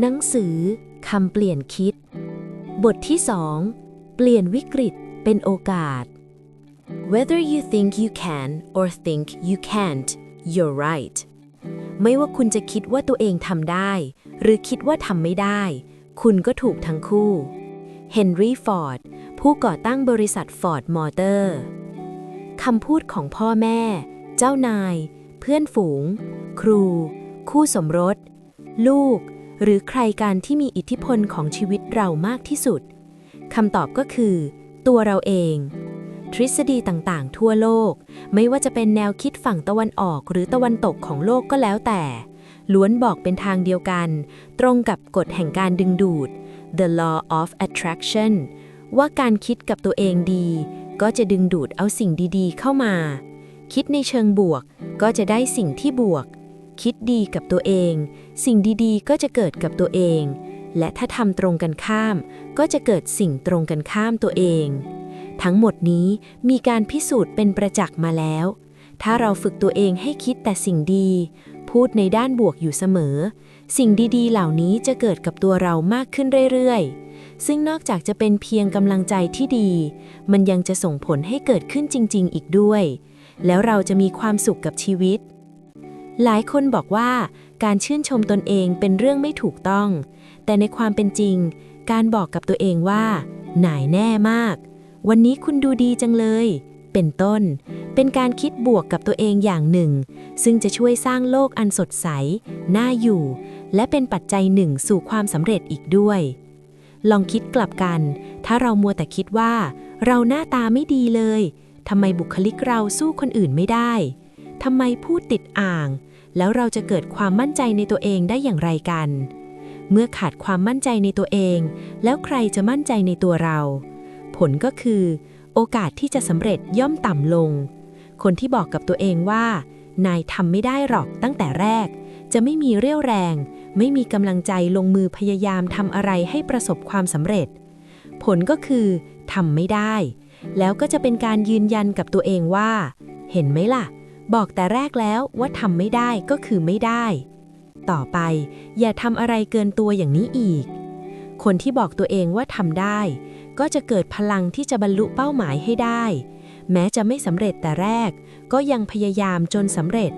หนังสือคำเปลี่ยนคิด บทที่ 2 เปลี่ยนวิกฤตเป็นโอกาส Whether you think you can or think you can't you're right ไม่ว่าคุณจะคิดว่าตัวเองทำได้ หรือคิดว่าทำไม่ได้ คุณก็ถูกทั้งคู่เฮนรี่ฟอร์ดผู้ก่อตั้งบริษัทฟอร์ดมอเตอร์คำพูดของพ่อแม่ เจ้านาย เพื่อนฝูง ครู คู่สมรส ลูก หรือใครการที่มีอิทธิพลของชีวิตเรามากที่สุดคำตอบก็คือ ตัวเราเอง ทฤษฎีต่างๆ ทั่วโลก ไม่ว่าจะเป็นแนวคิดฝั่งตะวันออกหรือตะวันตกของโลกก็แล้วแต่ ล้วนบอกเป็นทางเดียวกัน ตรงกับกฎแห่งการดึงดูด the law of attraction ว่าการคิดกับตัวเองดี ก็จะดึงดูดเอาสิ่งดีๆ เข้ามา คิดในเชิงบวก ก็จะได้สิ่งที่บวก คิดดีกับตัวเอง สิ่งดีๆ ก็จะเกิดกับตัวเอง และถ้าทำตรงกันข้าม ก็จะเกิดสิ่งตรงกันข้ามตัวเอง ทั้งหมดนี้มีการพิสูจน์เป็นประจักษ์มาแล้ว ถ้าเราฝึกตัวเองให้คิดแต่สิ่งดี พูดในด้านบวกอยู่เสมอ สิ่งดีๆ เหล่านี้จะเกิดกับตัวเรามากขึ้นเรื่อยๆ ซึ่งนอกจากจะเป็นเพียงกำลังใจที่ดี มันยังจะส่งผลให้เกิดขึ้นจริง ๆ อีกด้วย แล้วเราจะมีความสุขกับชีวิต หลายคนบอกว่าการชื่นชมตนเองเป็นเรื่องไม่ถูกต้อง แต่ในความเป็นจริง การบอกกับตัวเองว่า หน่ายแน่มาก วันนี้คุณดูดีจังเลย เป็นต้น เป็นการคิดบวกกับตัวเองอย่างหนึ่ง ซึ่งจะช่วยสร้างโลกอันสดใส น่าอยู่ และเป็นปัจจัยหนึ่งสู่ความสำเร็จอีกด้วย ลองคิดกลับกัน ถ้าเรามัวแต่คิดว่า เราหน้าตาไม่ดีเลยทำไมบุคลิกเราสู้คนอื่นไม่ได้ ทำไมพูดติดอ่าง แล้วเราจะเกิดความมั่นใจในตัวเองได้อย่างไรกัน เมื่อขาดความมั่นใจในตัวเอง แล้วใครจะมั่นใจในตัวเรา ผลก็คือ โอกาสที่จะสำเร็จย่อมต่ำลง คนที่บอกกับตัวเองว่า นายทำไม่ได้หรอกตั้งแต่แรก จะไม่มีเรี่ยวแรง ไม่มีกำลังใจลงมือพยายามทำอะไรให้ประสบความสำเร็จ ผลก็คือทำไม่ได้ แล้วก็จะเป็นการยืนยันกับตัวเองว่า เห็นไหมล่ะ บอกแต่แรกแล้วว่าทำไม่ได้ก็คือไม่ได้ ต่อไปอย่าทำอะไรเกินตัวอย่างนี้อีก คนที่บอกตัวเองว่าทำได้ ก็จะเกิดพลังที่จะบรรลุเป้าหมายให้ได้ แม้จะไม่สำเร็จแต่แรก ก็ยังพยายามจนสำเร็จ